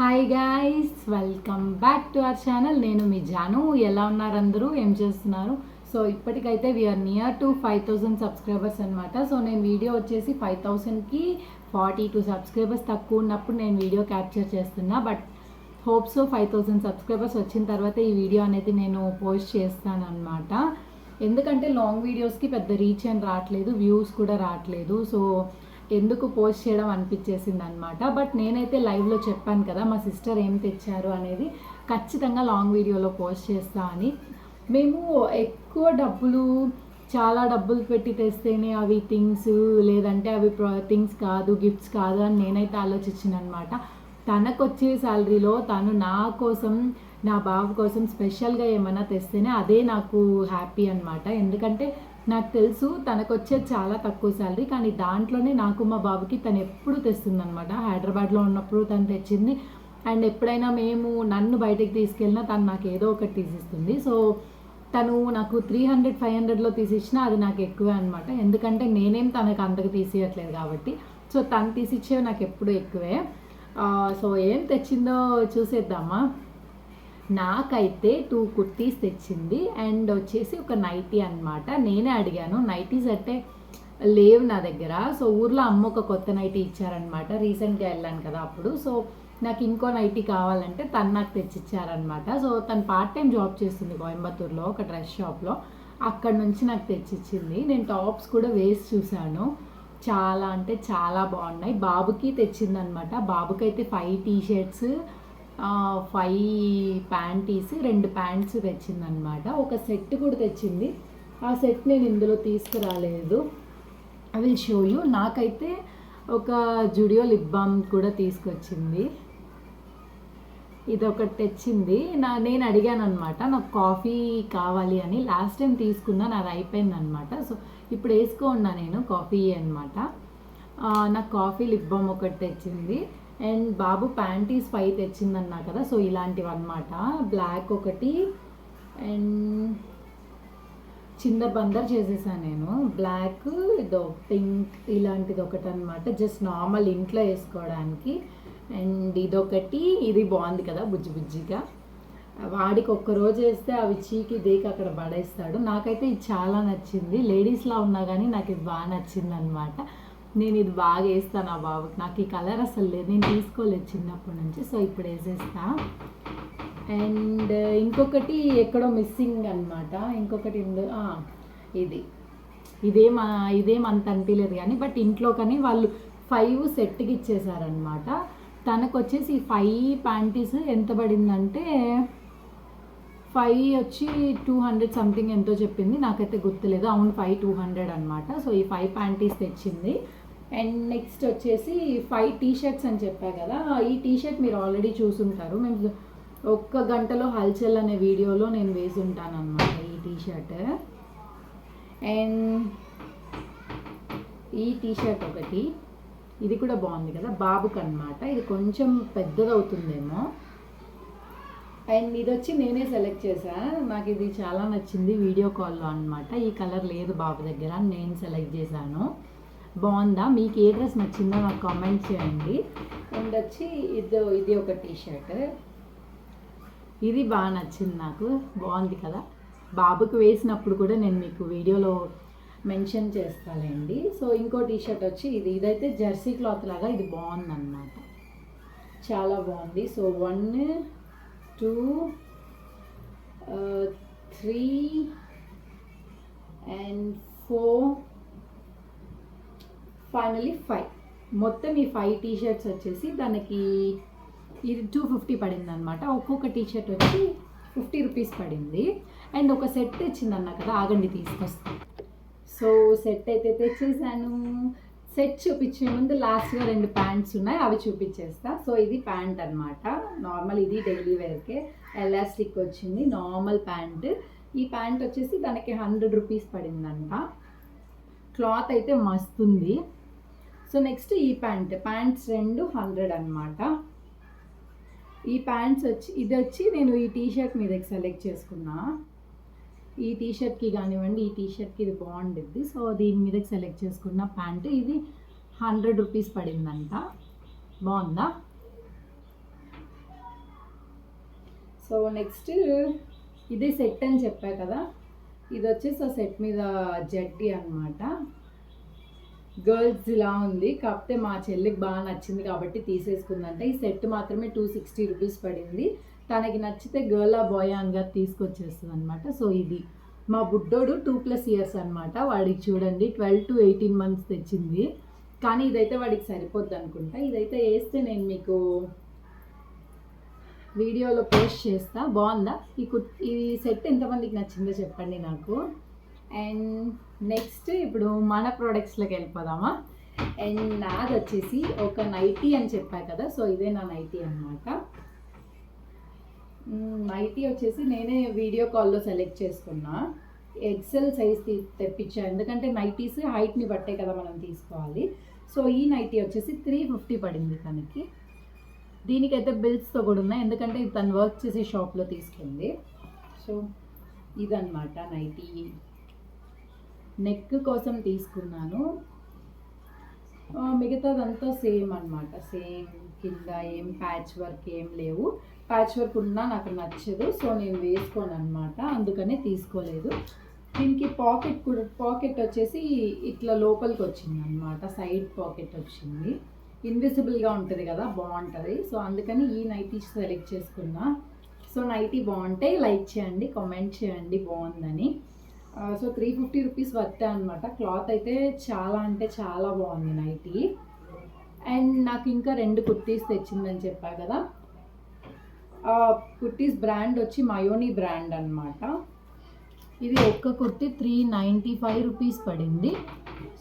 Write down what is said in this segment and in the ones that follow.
Hi guys welcome back to our channel నేను మీ జాను. ఎలా ఉన్నారు అందరూ? ఏం చేస్తున్నారు? సో ఇప్పటికైతే we're near to five thousand subscribers అనమాట సో నేను వీడియో వచ్చేసి ఫైవ్ థౌజండ్కి ఫార్టీ టూ సబ్స్క్రైబర్స్ తక్కువ ఉన్నప్పుడు నేను వీడియో క్యాప్చర్ చేస్తున్నా. But hopes five thousand subscribers వచ్చిన తర్వాత ఈ వీడియో అనేది నేను పోస్ట్ చేస్తాను అనమాట ఎందుకంటే లాంగ్ వీడియోస్కి పెద్ద రీచ్ అని రావట్లేదు వ్యూస్ కూడా రావట్లేదు. సో ఎందుకు పోస్ట్ చేయడం అనిపించేసింది అనమాట బట్ నేనైతే లైవ్లో చెప్పాను కదా మా సిస్టర్ ఏం తెచ్చారు అనేది ఖచ్చితంగా లాంగ్ వీడియోలో పోస్ట్ చేస్తా అని. మేము ఎక్కువ డబ్బులు చాలా డబ్బులు పెట్టి తెస్తేనే అవి థింగ్స్ లేదంటే అవి థింగ్స్ కాదు గిఫ్ట్స్ కాదు అని నేనైతే ఆలోచించిన అనమాట తనకు వచ్చే శాలరీలో తను నా కోసం నా బాబు కోసం స్పెషల్గా ఏమైనా తెస్తేనే అదే నాకు హ్యాపీ అనమాట ఎందుకంటే నాకు తెలుసు తనకు వచ్చే చాలా తక్కువ శాలరీ కానీ దాంట్లోనే నాకు మా బాబుకి తను ఎప్పుడు తెస్తుంది అనమాట హైదరాబాద్లో ఉన్నప్పుడు తను తెచ్చింది. అండ్ ఎప్పుడైనా మేము నన్ను బయటకు తీసుకెళ్ళినా తను నాకు ఏదో ఒకటి తీసిస్తుంది. సో తను నాకు త్రీ హండ్రెడ్ ఫైవ్ హండ్రెడ్లో తీసిచ్చినా అది నాకు ఎక్కువే అనమాట ఎందుకంటే నేనేం తనకు అంతకు తీసియట్లేదు కాబట్టి. సో తను తీసిచ్చేవి నాకు ఎప్పుడు ఎక్కువే. సో ఏం తెచ్చిందో చూసేద్దామా? నాకైతే టూ కుర్తీస్ తెచ్చింది అండ్ వచ్చేసి ఒక నైటీ అన్నమాట. నేనే అడిగాను నైటీస్ అంటే లేవు నా దగ్గర. సో ఊర్లో అమ్మ ఒక కొత్త నైటీ ఇచ్చారనమాట రీసెంట్గా వెళ్ళాను కదా అప్పుడు. సో నాకు ఇంకో నైటీ కావాలంటే తను నాకు తెచ్చిచ్చారనమాట సో తను పార్ట్ టైం జాబ్ చేస్తుంది కోయంబత్తూర్లో ఒక డ్రెస్ షాప్లో. అక్కడ నుంచి నాకు తెచ్చిచ్చింది. నేను టాప్స్ కూడా వేసి చూశాను. చాలా అంటే చాలా బాగున్నాయి. బాబుకి తెచ్చిందనమాట బాబుకి అయితే five T shirts five panties రెండు ప్యాంట్స్ తెచ్చిందనమాట ఒక సెట్ కూడా తెచ్చింది. ఆ సెట్ నేను ఇందులో తీసుకురాలేదు. ఐ విల్ షో యూ నాకైతే ఒక జుడియో లిప్ బామ్ కూడా తీసుకొచ్చింది. ఇది ఒకటి తెచ్చింది. నా నేను అడిగాను అనమాట నాకు కాఫీ కావాలి అని. లాస్ట్ టైం తీసుకున్నా నాది అయిపోయింది అనమాట సో ఇప్పుడు వేసుకోన్నా నేను కాఫీ అనమాట నాకు కాఫీ లిప్ బామ్ ఒకటి తెచ్చింది. అండ్ బాబు ప్యాంటీస్ ఫైవ్ తెచ్చింది అన్నా కదా సో ఇలాంటివి అనమాట బ్లాక్ ఒకటి అండ్ చిందర్ బందర్ చేసేసాను నేను. బ్లాక్ ఇదో పింక్ ఇలాంటిది ఒకటి అనమాట జస్ట్ నార్మల్ ఇంట్లో వేసుకోవడానికి. అండ్ ఇదొకటి ఇది బాగుంది కదా బుజ్జి బుజ్జిగా. వాడికి ఒక్క రోజు వేస్తే అవి చీకి దేకి అక్కడ పడేస్తాడు. నాకైతే ఇది చాలా నచ్చింది. లేడీస్లా ఉన్నా కానీ నాకు ఇది బాగా నచ్చింది అనమాట నేను ఇది బాగా వేస్తాను ఆ బాబుకి నాకు ఈ కలర్ అసలు లేదు. నేను తీసుకోలేదు చిన్నప్పటి నుంచి సో ఇప్పుడు వేసేస్తా. అండ్ ఇంకొకటి ఎక్కడో మిస్సింగ్ అనమాట ఇంకొకటి ఇందు ఇది. ఇదేం ఇదేం అంత అనిపించలేదు కానీ బట్ ఇంట్లో కానీ వాళ్ళు ఫైవ్ సెట్కి ఇచ్చేసారనమాట తనకు వచ్చేసి ఫైవ్ ప్యాంటీస్ ఎంత పడిందంటే ఫైవ్ వచ్చి టూ హండ్రెడ్ సంథింగ్ ఎంతో చెప్పింది. నాకైతే గుర్తులేదు. అవును ఫైవ్ టూ హండ్రెడ్ అనమాట సో ఈ ఫైవ్ ప్యాంటీస్ తెచ్చింది. అండ్ నెక్స్ట్ వచ్చేసి ఫైవ్ టీ షర్ట్స్ అని చెప్పా కదా ఈ టీ షర్ట్ మీరు ఆల్రెడీ చూసుంటారు. మేము ఒక్క గంటలో హల్చల్ అనే వీడియోలో నేను వేసి ఉంటాను అనమాట ఈ టీ షర్ట్ అండ్ ఈ టీ షర్ట్ ఒకటి ఇది కూడా బాగుంది కదా బాబుకి అనమాట ఇది కొంచెం పెద్దదవుతుందేమో అండ్ ఇది వచ్చి నేనే సెలెక్ట్ చేశా నాకు ఇది చాలా నచ్చింది వీడియో కాల్లో అనమాట ఈ కలర్ లేదు బాబు దగ్గర నేను సెలెక్ట్ చేశాను. బాగుందా? మీకు ఏ డ్రెస్ నచ్చిందో నాకు కామెంట్ చేయండి. అండ్ వచ్చి ఇది ఇది ఒక టీ షర్ట్ ఇది బాగా నచ్చింది నాకు. బాగుంది కదా? బాబుకి వేసినప్పుడు కూడా నేను మీకు వీడియోలో మెన్షన్ చేస్తానండి సో ఇంకో టీ షర్ట్ వచ్చి ఇది. ఇదైతే జెర్సీ క్లాత్ లాగా ఇది బాగుంది అనమాట చాలా బాగుంది. So one two three and four finally five మొత్తం ఈ ఫైవ్ టీ షర్ట్స్ వచ్చేసి దానికి ఇది టూ ఫిఫ్టీ పడింది అనమాట ఒక్కొక్క టీ షర్ట్ వచ్చి ఫిఫ్టీ రూపీస్ పడింది. అండ్ ఒక సెట్ తెచ్చింది కదా ఆగండి తీసుకొస్తాను సో సెట్ అయితే తెచ్చేసాను. సెట్ చూపించే ముందు లాస్ట్గా రెండు ప్యాంట్స్ ఉన్నాయి అవి చూపించేస్తా. సో ఇది ప్యాంట్ అన్నమాట. నార్మల్ ఇది డైలీ వేర్కే. ఎలాస్టిక్ వచ్చింది నార్మల్ ప్యాంట్ ఈ ప్యాంట్ వచ్చేసి దానికి హండ్రెడ్ రూపీస్ పడిందంట క్లాత్ అయితే మస్తుంది. సో నెక్స్ట్ ఈ ప్యాంట్ ప్యాంట్స్ రెండు హండ్రెడ్ అనమాట ఈ ప్యాంట్స్ వచ్చి ఇది వచ్చి నేను ఈ టీ షర్ట్ మీదకి సెలెక్ట్ చేసుకున్నా. ఈ టీ షర్ట్కి కానివ్వండి ఈ టీషర్ట్కి ఇది బాగుండిద్ది. సో దీని మీదకి సెలెక్ట్ చేసుకున్న ప్యాంట్ ఇది హండ్రెడ్ రూపీస్ పడిందంట. బాగుందా? సో నెక్స్ట్ ఇది సెట్ అని చెప్పా కదా. ఇది వచ్చేసి ఆ సెట్ మీద జడ్డి అనమాట గర్ల్స్ ఇలా ఉంది. కాకపోతే మా చెల్లికి బాగా నచ్చింది కాబట్టి తీసేసుకుందంట. ఈ సెట్ మాత్రమే టూ సిక్స్టీ రూపీస్ పడింది. తనకి నచ్చితే గర్ల్ ఆ బాయ్ అనగా తీసుకొచ్చేస్తుంది అనమాట సో ఇది. మా బుడ్డోడు టూ ప్లస్ ఇయర్స్ అనమాట వాడికి చూడండి ట్వెల్వ్ టు ఎయిటీన్ మంత్స్ తెచ్చింది. కానీ ఇదైతే వాడికి సరిపోద్ది అనుకుంటా. ఇదైతే వేస్తే నేను మీకు వీడియోలో పోస్ట్ చేస్తా. బాగుందా? ఈ కుట్ ఈ సెట్ ఎంతమందికి నచ్చిందో చెప్పండి నాకు. అండ్ నెక్స్ట్ ఇప్పుడు మన ప్రోడక్ట్స్లోకి వెళ్ళిపోదామా? అండ్ నాది వచ్చేసి ఒక నైటీ అని చెప్పా కదా సో ఇదే నా నైటీ అనమాట నైటీ వచ్చేసి నేనే వీడియో కాల్లో సెలెక్ట్ చేసుకున్నా. ఎక్సెల్ సైజ్ తీ తెప్పించా. ఎందుకంటే నైటీస్ హైట్ని బట్టే కదా మనం తీసుకోవాలి. సో ఈ నైటీ వచ్చేసి త్రీ ఫిఫ్టీ పడింది తనకి. దీనికైతే బిల్స్తో కూడా ఉన్నాయి. ఎందుకంటే తను వర్క్ చేసే షాప్లో తీసుకుంది. సో ఇదన్నమాట నైటీ నెక్ కోసం తీసుకున్నాను. మిగతాదంతా సేమ్ అన్నమాట. సేమ్ కింద ఏం ప్యాచ్ వర్క్ ఏం లేవు. ప్యాచ్ వర్క్ ఉన్నా నాకు నచ్చదు సో నేను వేసుకోను అనమాట అందుకనే తీసుకోలేదు. దీనికి పాకెట్ కూడా పాకెట్ వచ్చేసి ఇట్లా లోపలికి వచ్చింది అనమాట సైడ్ పాకెట్ వచ్చింది. ఇన్విజిబుల్గా ఉంటుంది కదా బాగుంటుంది. సో అందుకని ఈ నైటీ సెలెక్ట్ చేసుకున్నా. సో నైటీ బాగుంటే లైక్ చేయండి కామెంట్ చేయండి బాగుందని. సో త్రీ ఫిఫ్టీ రూపీస్ వర్తే అనమాట క్లాత్ అయితే చాలా అంటే చాలా బాగుంది నైటీ. అండ్ నాకు ఇంకా రెండు కుర్తీస్ తెచ్చిందని చెప్పా కదా. కుర్తీస్ బ్రాండ్ వచ్చి మయోనీ బ్రాండ్ అన్నమాట. ఇది ఒక్క kurti three ninety five rupees పడింది.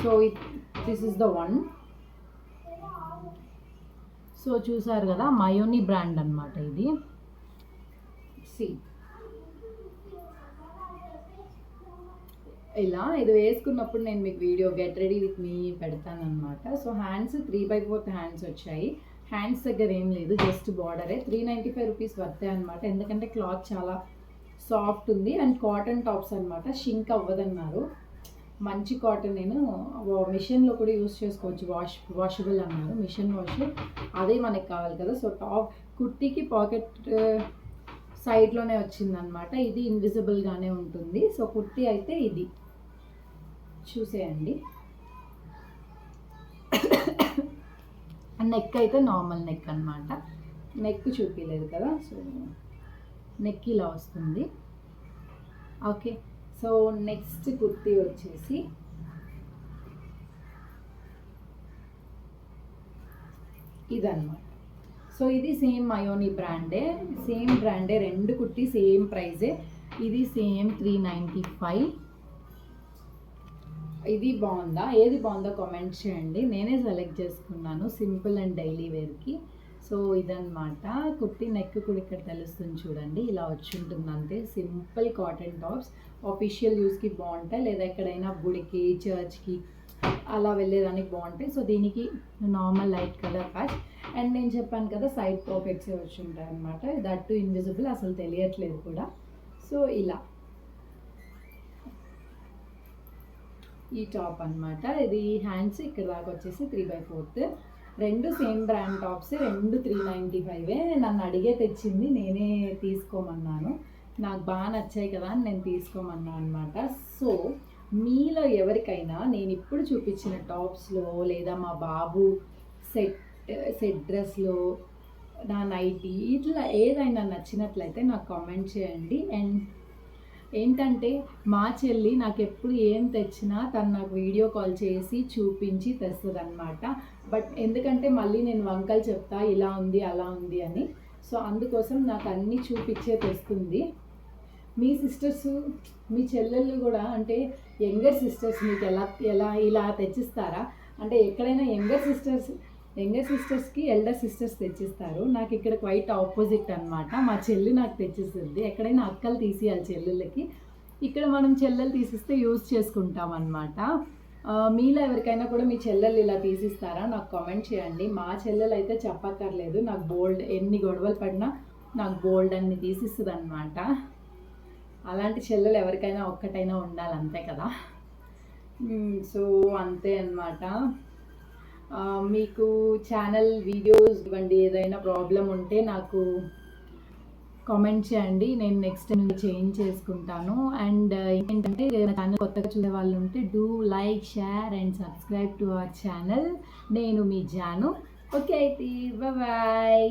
So this is the one so చూసారు కదా మయోనీ బ్రాండ్ అన్నమాట ఇది. సి ఇలా ఇది వేసుకున్నప్పుడు నేను మీకు video get ready with me పెడతాను అనమాట so hands three by fourth hands వచ్చాయి. హ్యాండ్స్ దగ్గర ఏం లేదు జస్ట్ బార్డరే త్రీ నైంటీ ఫైవ్ రూపీస్ వస్తాయి అనమాట ఎందుకంటే క్లాత్ చాలా సాఫ్ట్ ఉంది. అండ్ కాటన్ టాప్స్ అనమాట షింక్ అవ్వదన్నారు. మంచి కాటన్ నేను మిషన్లో కూడా యూస్ చేసుకోవచ్చు. వాష్ వాషబుల్ అన్నారు. మిషన్ వాష్ అదే మనకి కావాలి కదా. సో టాప్ కుర్తీకి పాకెట్ సైడ్లోనే uh, వచ్చిందనమాట ఇది ఇన్విజిబుల్గానే ఉంటుంది. సో కుర్తీ అయితే ఇది. చూసేయండి. నెక్ అయితే నార్మల్ నెక్ అనమాట నెక్ చూపించలేదు కదా సో నెక్ ఇలా వస్తుంది. ఓకే సో నెక్స్ట్ కుర్తి వచ్చేసి ఇదన్నమాట. సో ఇది సేమ్ మయోనీ బ్రాండే సేమ్ బ్రాండే రెండు కుర్తి సేమ్ ప్రైజే. ఇది సేమ్ త్రీ నైంటీ ఫైవ్. ఇది బాగుందా? ఏది బాగుందో కామెంట్ చేయండి. నేనే సెలెక్ట్ చేసుకున్నాను సింపుల్ అండ్ డైలీ వేర్కి. సో ఇదనమాట కుట్టి నెక్ కూడా ఇక్కడ తెలుస్తుంది చూడండి. ఇలా వచ్చి ఉంటుంది అంతే. సింపుల్ కాటన్ టాప్స్ ఆఫీషియల్ యూస్కి బాగుంటాయి. లేదా ఎక్కడైనా గుడికి చర్చ్కి అలా వెళ్ళేదానికి బాగుంటాయి. సో దీనికి normal light colour patch and నేను చెప్పాను కదా సైడ్ పాకెట్స్ వచ్చి ఉంటాయి అనమాట దట్ టు ఇన్విజిబుల్ అసలు తెలియట్లేదు కూడా. సో ఇలా. ఈ టాప్ అన్నమాట. ఇది హ్యాండ్స్ ఇక్కడ దాకా వచ్చేసి త్రీ బై ఫోర్త్ రెండు సేమ్ బ్రాండ్ టాప్స్ రెండు త్రీ నైంటీ ఫైవే నన్ను అడిగే తెచ్చింది నేనే తీసుకోమన్నాను. నాకు బాగా నచ్చాయి కదా అని నేను తీసుకోమన్నాను అనమాట సో మీలో ఎవరికైనా నేను ఇప్పుడు చూపించిన టాప్స్లో లేదా మా బాబు సెట్ సెట్ డ్రెస్లో నా నైటీ ఇట్లా ఏదైనా నచ్చినట్లయితే నాకు కామెంట్ చేయండి. అండ్ ఏంటంటే మా చెల్లి నాకు ఎప్పుడు ఏం తెచ్చినా తను నాకు వీడియో కాల్ చేసి చూపించి తెస్తుంది అనమాట బట్ ఎందుకంటే మళ్ళీ నేను వంకలు చెప్తా ఇలా ఉంది అలా ఉంది అని. సో అందుకోసం నాకు అన్నీ చూపించే తెస్తుంది. మీ సిస్టర్స్ మీ చెల్లెళ్ళు కూడా అంటే యంగర్ సిస్టర్స్ మీకు ఎలా ఎలా ఇలా తెచ్చిస్తారా? అంటే ఎక్కడైనా యంగర్ సిస్టర్స్ యంగర్ సిస్టర్స్కి ఎల్డర్ సిస్టర్స్ తెచ్చిస్తారు. నాకు ఇక్కడ క్వైట్ ఆపోజిట్ అనమాట మా చెల్లి నాకు తెచ్చిస్తుంది. ఎక్కడైనా అక్కలు తీసేయాలి చెల్లెళ్ళకి. ఇక్కడ మనం చెల్లెలు తీసిస్తే యూజ్ చేసుకుంటాం అనమాట మీలో ఎవరికైనా కూడా మీ చెల్లెలు ఇలా తీసిస్తారా? నాకు కామెంట్ చేయండి. మా చెల్లెలు అయితే చెప్పక్కర్లేదు. నాకు బోల్డ్ ఎన్ని గొడవలు పడినా నాకు బోల్డ్ అన్ని తీసిస్తుంది అనమాట అలాంటి చెల్లెలు ఎవరికైనా ఒక్కటైనా ఉండాలి అంతే కదా. Hmm, సో అంతే అనమాట మీకు ఛానల్ వీడియోస్ ఇవ్వండి ఏదైనా ప్రాబ్లం ఉంటే నాకు కామెంట్ చేయండి. నేను నెక్స్ట్ టైం చేంజ్ చేసుకుంటాను. అండ్ ఏంటంటే ఛానల్ కొత్తగా చూసే వాళ్ళు ఉంటే do like share and subscribe to our channel నేను మీ జాను. ఓకే అయితే బాయ్